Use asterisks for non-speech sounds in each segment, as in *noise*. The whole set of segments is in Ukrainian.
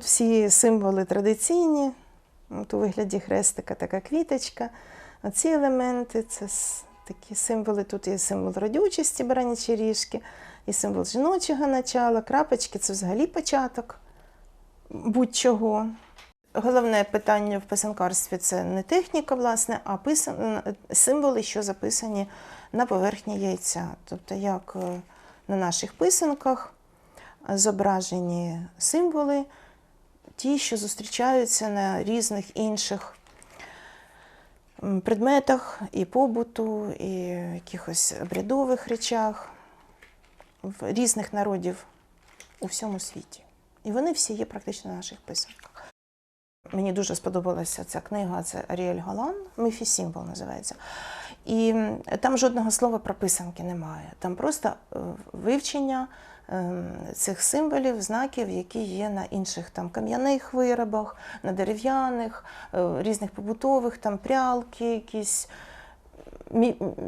Всі символи традиційні, от у вигляді хрестика така квіточка. Оці елементи це такі символи. Тут є символ родючості баранячі ріжки, і символ жіночого начала, крапочки це взагалі початок будь-чого. Головне питання в писанкарстві це не техніка, власне, а писан... символи, що записані на поверхні яйця. Тобто, як е, на наших писанках зображені символи, ті, що зустрічаються на різних інших предметах і побуту, і якихось обрядових речах в різних народів у всьому світі. І вони всі є практично на наших писанках. Мені дуже сподобалася ця книга, це Аріель Галан, Міфі-символ називається. І там жодного слова про писанки немає. Там просто е, вивчення ем, цих символів, знаків, які є на інших там кам'яних виробах, на дерев'яних, е, різних побутових, там прялки, якісь,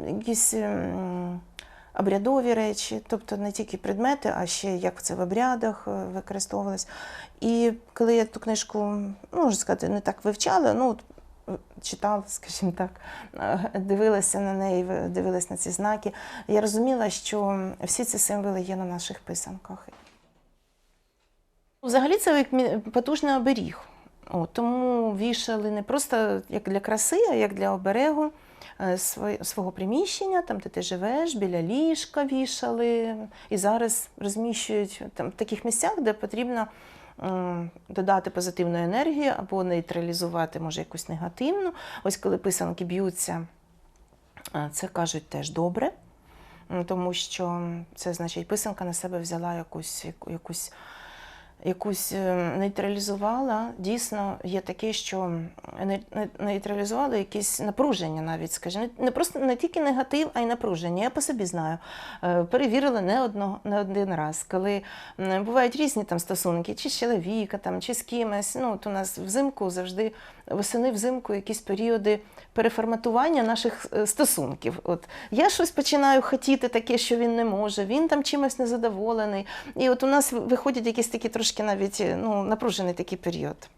якісь обрядові речі, тобто не тільки предмети, а ще як це в обрядах е, використовувалось. І коли я ту книжку, ну, можна сказати, не так вивчала, ну, е, читала, *laughs* скажімо так, е, дивилася на неї, дивилася на ці знаки, я розуміла, що всі ці символи є на наших писанках. Взагалі це як потужний оберіг. О, тому вішали не просто як для краси, а як для оберегу свого приміщення, там, де ти живеш, біля ліжка вішали. І зараз розміщують там, в таких місцях, де потрібно додати позитивну енергію або нейтралізувати, може, якусь негативну. Ось коли писанки б'ються, е, це кажуть теж добре. Тому що це значить, писанка на себе взяла якусь, якусь якусь е, нейтралізувала. Дійсно, є таке, що не- не- нейтралізувала якісь напруження навіть, скажімо. Не- Не просто не тільки негатив, а й напруження. Я по собі знаю. Е, Перевірила не, одно, не один раз, коли бувають різні там стосунки, чи з чоловіка, там, чи з кимось. Ну, от у нас взимку завжди восени взимку якісь періоди переформатування наших е, стосунків. От я щось починаю хотіти таке, що він не може, він там чимось незадоволений. І от у нас виходять якісь такі трошки навіть е, ну, напружений такий період.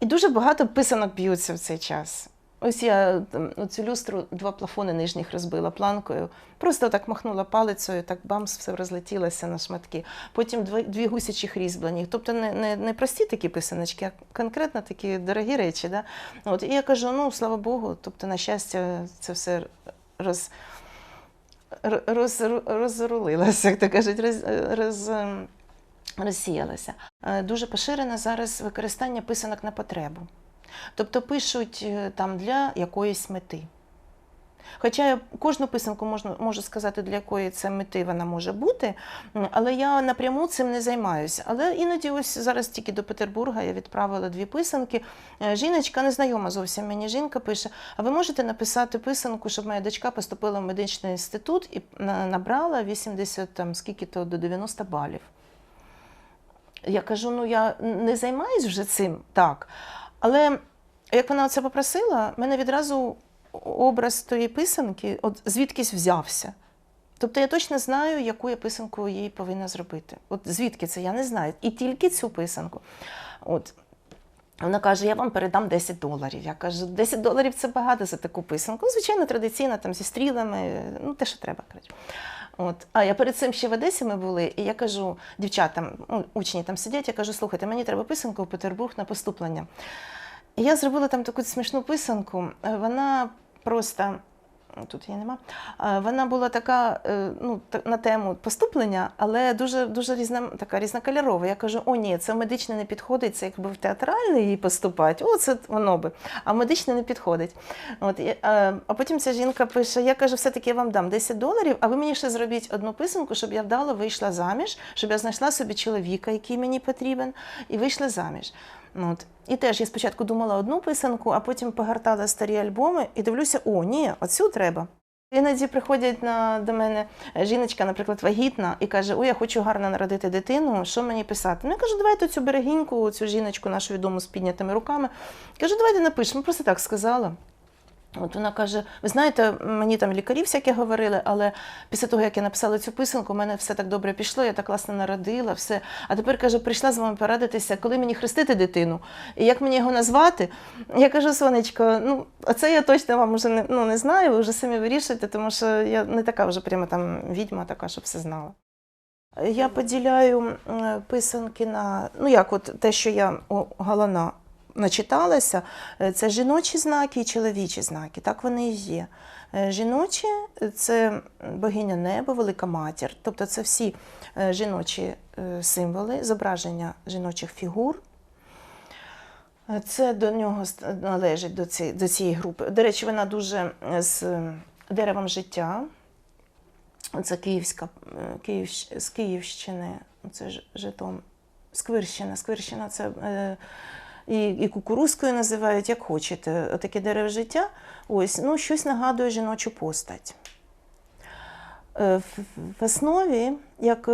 І дуже багато писанок б'ються в цей час. Ось я цю люстру два плафони нижніх розбила планкою. Просто так махнула палицею, так бамс, все розлетілося на шматки. Потім дві, дві гусячих різьблені. Тобто не, не, не прості такі писаночки, а конкретно такі дорогі речі. Да? От, і я кажу: ну, слава Богу, тобто, на щастя, це все роз, роз, розрулилося, як то кажуть, роз, роз, розсіялося. Е, Дуже поширене зараз використання писанок на потребу. Тобто пишуть е, там для якоїсь мети. Хоча я кожну писанку можна, можу сказати, для якої це мети вона може бути, але я напряму цим не займаюся. Але іноді, ось зараз тільки до Петербурга я відправила дві писанки. Е, Жіночка, незнайома зовсім мені жінка пише: а ви можете написати писанку, щоб моя дочка поступила в медичний інститут і набрала 80 там, скільки то до 90 балів. Я кажу: ну я не займаюсь вже цим так. Але як вона це попросила, мене відразу образ тої писанки от звідкись взявся. Тобто я точно знаю, яку я писанку їй повинна зробити. От звідки це я не знаю. І тільки цю писанку. От. Вона каже, я вам передам 10 доларів. Я кажу, 10 доларів це багато за таку писанку. Ну, звичайно, традиційна, там зі стрілами, ну те, що треба. Коротше. От. А я перед цим ще в Одесі ми були, і я кажу дівчатам, ну, учні там сидять, я кажу, слухайте, мені треба писанку в Петербург на поступлення. І я зробила там таку смішну писанку. Е, Вона просто. Тут її нема. Е, Вона була така е, ну, на тему поступлення, але дуже, дуже різна, така різнокольорова. Я кажу: о, ні, це в медичне не підходить, це якби в театральне їй поступати, о, це воно би. А в медичне не підходить. От, е, а потім ця жінка пише: я кажу, все-таки я вам дам 10 доларів, а ви мені ще зробіть одну писанку, щоб я вдало вийшла заміж, щоб я знайшла собі чоловіка, який мені потрібен, і вийшла заміж. Ну, От. І теж я спочатку думала одну писанку, а потім погортала старі альбоми і дивлюся: о, ні, оцю треба. Іноді приходять на, до мене е, жіночка, наприклад, вагітна, і каже: Ой, я хочу гарно народити дитину, що мені писати? Ну, я кажу, давайте цю берегіньку, цю жіночку, нашу відому з піднятими руками. Кажу, давайте напишемо. Просто так сказала. От вона каже: ви знаєте, мені там лікарі всякі говорили, але після того, як я написала цю писанку, у мене все так добре пішло, я так класно народила, все. А тепер каже, прийшла з вами порадитися, коли мені хрестити дитину, і як мені його назвати. Я кажу, сонечко, ну оце я точно вам вже не, ну, не знаю, ви вже самі вирішуєте, тому що я не така вже прямо там відьма, така, щоб все знала. Я поділяю писанки на, ну як от те, що я о, галана начиталася, е, це жіночі знаки і чоловічі знаки. Так вони і є. Е, Жіночі це богиня неба, велика матір, тобто це всі е, жіночі символи, зображення жіночих фігур. Це до нього належить до цієї, до цієї групи. До речі, вона дуже з деревом життя. Це Київська, Київщ- з Київщини, це Житом. Сквирщина. Сквирщина це і, і кукурузкою називають, як хочете. Отаке дерево життя. Ось, ну, щось нагадує жіночу постать. Е, В, основі, як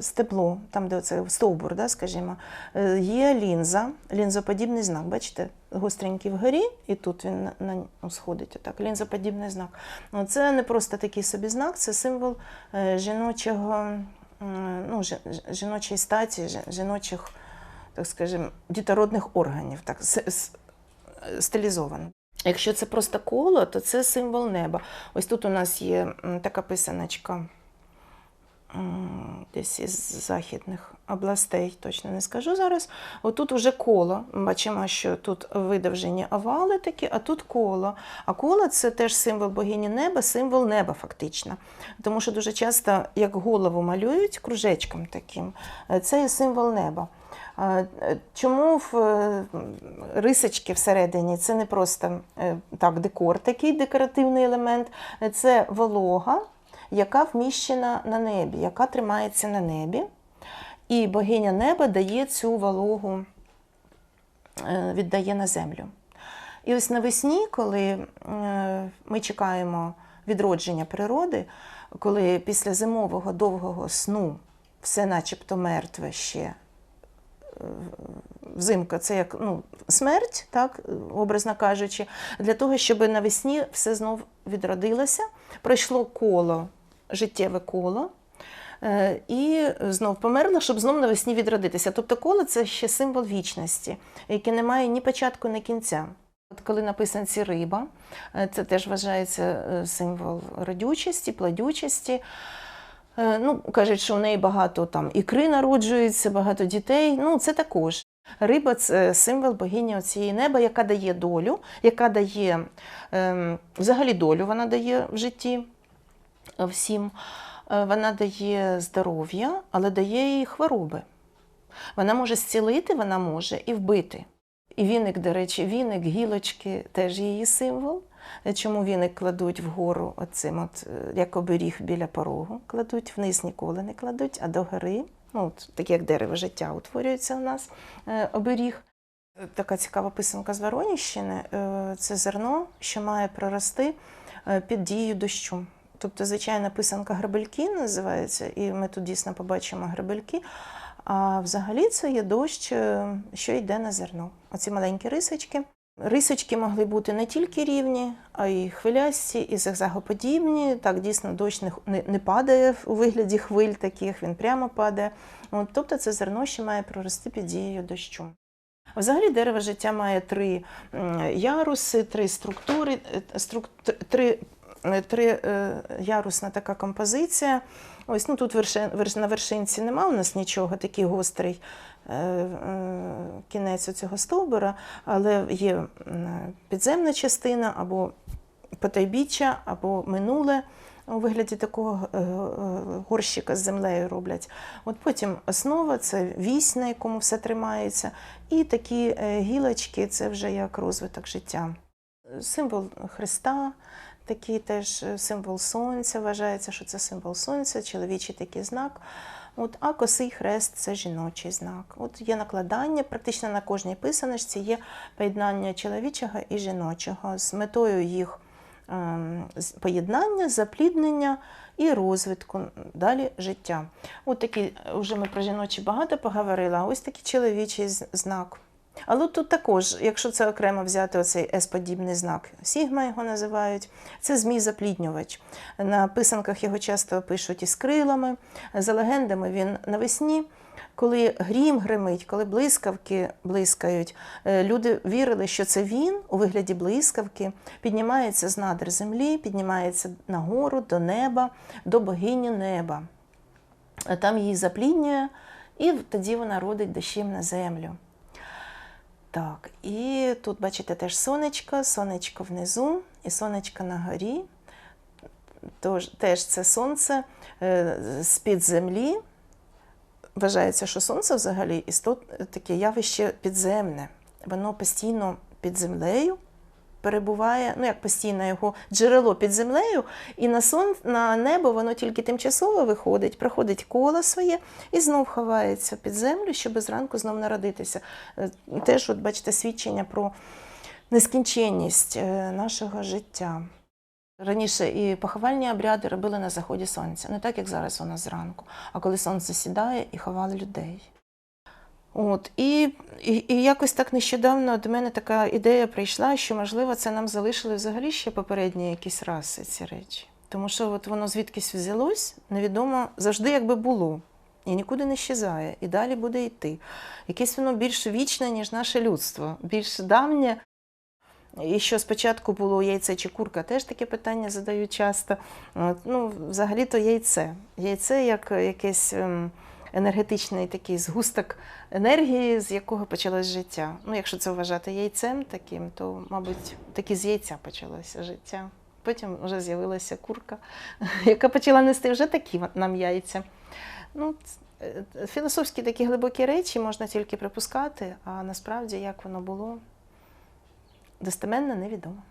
стебло, там, де це стовбур, да, скажімо, е, є лінза, лінзоподібний знак. Бачите, гостренький вгорі, і тут він на, на ну, сходить. Отак, лінзоподібний знак. Ну, Це не просто такий собі знак, це символ е, жіночого, ну, жі- жі- жіночої статі, жіночих, так скажімо, дітородних органів, так, стилізовано. Якщо це просто коло, то це символ неба. Ось тут у нас є така писаночка десь із західних областей, точно не скажу зараз. Отут уже коло. Бачимо, що тут видовжені овали такі, а тут коло. А коло це теж символ богині неба, символ неба фактично. Тому що дуже часто, як голову малюють кружечком таким, е, це є символ неба. Е, Чому в е, рисочки всередині це не просто е, так, декор, такий декоративний елемент, це волога, яка вміщена на небі, яка тримається на небі. І богиня неба дає цю вологу, віддає на землю. І ось навесні, коли ми чекаємо відродження природи, коли після зимового довгого сну все начебто мертве ще взимка це як ну, смерть, так, образно кажучи, для того, щоб навесні все знов відродилося, пройшло коло, життєве коло. е, І знов померло, щоб знов навесні відродитися. Тобто коло це ще символ вічності, який не має ні початку, ні кінця. От коли на писанці риба, е, це теж вважається е, символ родючості, плодючості. Е, Ну, кажуть, що в неї багато там ікри народжується, багато дітей. Ну, це також. Риба це символ богині цієї неба, яка дає долю, яка дає ем, взагалі долю вона дає в житті е, всім. Е, Вона дає здоров'я, але дає і хвороби. Вона може зцілити, вона може і вбити. І віник, до речі, віник, гілочки теж її символ. Чому віник кладуть вгору оцим, от, е, як оберіг біля порогу, кладуть, вниз ніколи не кладуть, а догори, ну, от, таке як дерево життя утворюється у нас е, оберіг. Така цікава писанка з Вороніщини е, це зерно, що має прорости е, під дією дощу. Тобто, звичайна писанка грабельки називається, і ми тут дійсно побачимо грабельки. А взагалі це є дощ, е, що йде на зерно. Оці маленькі рисочки. Рисочки могли бути не тільки рівні, а й хвилясті, і зигзагоподібні. Так, дійсно, дощ не, не, падає у вигляді хвиль таких, він прямо падає. От, тобто це зерно ще має прорости під дією дощу. Взагалі дерево життя має три яруси, три структури, е, струк, три, е, три е, така композиція. Ось ну тут вершин, верш, на вершинці нема у нас нічого, такий гострий е, кінець цього стовбура, але є підземна частина або потайбіччя, або минуле. У вигляді такого горщика з землею роблять. От потім основа це вісь, на якому все тримається, і такі гілочки це вже як розвиток життя. Символ Христа, такий теж е, символ сонця. Вважається, що це символ сонця, чоловічий такий знак. От, а косий хрест це жіночий знак. От є накладання, практично на кожній писаночці є поєднання чоловічого і жіночого з метою їх ем, поєднання, запліднення і розвитку далі життя. От такі, вже ми про жіночі багато поговорили, а ось такий чоловічий знак. Але тут також, якщо це окремо взяти оцей С-подібний знак, Сігма його називають, це змій-запліднювач. На писанках його часто пишуть із крилами. За легендами, він навесні, коли грім гримить, коли блискавки блискають, е, люди вірили, що це він у вигляді блискавки піднімається з надр землі, піднімається нагору до неба, до богині неба. Там її запліднює, і тоді вона родить дощем на землю. Так, і тут бачите теж сонечко, сонечко внизу і сонечко на горі. Тож, теж це сонце е, з-під землі. Вважається, що сонце взагалі істот, таке явище підземне. Воно постійно під землею перебуває, ну як постійно його джерело під землею, і на сон, на небо воно тільки тимчасово виходить, проходить коло своє і знов ховається під землю, щоб зранку знов народитися. Е, Теж, от бачите, свідчення про нескінченність е, нашого життя. Раніше і поховальні обряди робили на заході сонця, не так, як зараз у нас зранку, а коли сонце сідає і ховали людей. От, і, і, і якось так нещодавно до мене така ідея прийшла, що, можливо, це нам залишили взагалі ще попередні якісь раси ці речі. Тому що от воно звідкись взялось, невідомо завжди якби було. І нікуди не щезає, і далі буде йти. Якесь воно більш вічне, ніж наше людство, більш давнє. І що спочатку було яйце чи курка, теж таке питання задають часто. От, ну, взагалі-то яйце. Яйце як якийсь ем, енергетичний такий згусток енергії, з якого почалось життя. Ну, якщо це вважати яйцем таким, то, мабуть, таки з яйця почалося життя. Потім вже з'явилася курка, *laughs* яка почала нести вже такі нам яйця. Ну, е, філософські такі глибокі речі можна тільки припускати, а насправді як воно було, достеменно невідомо.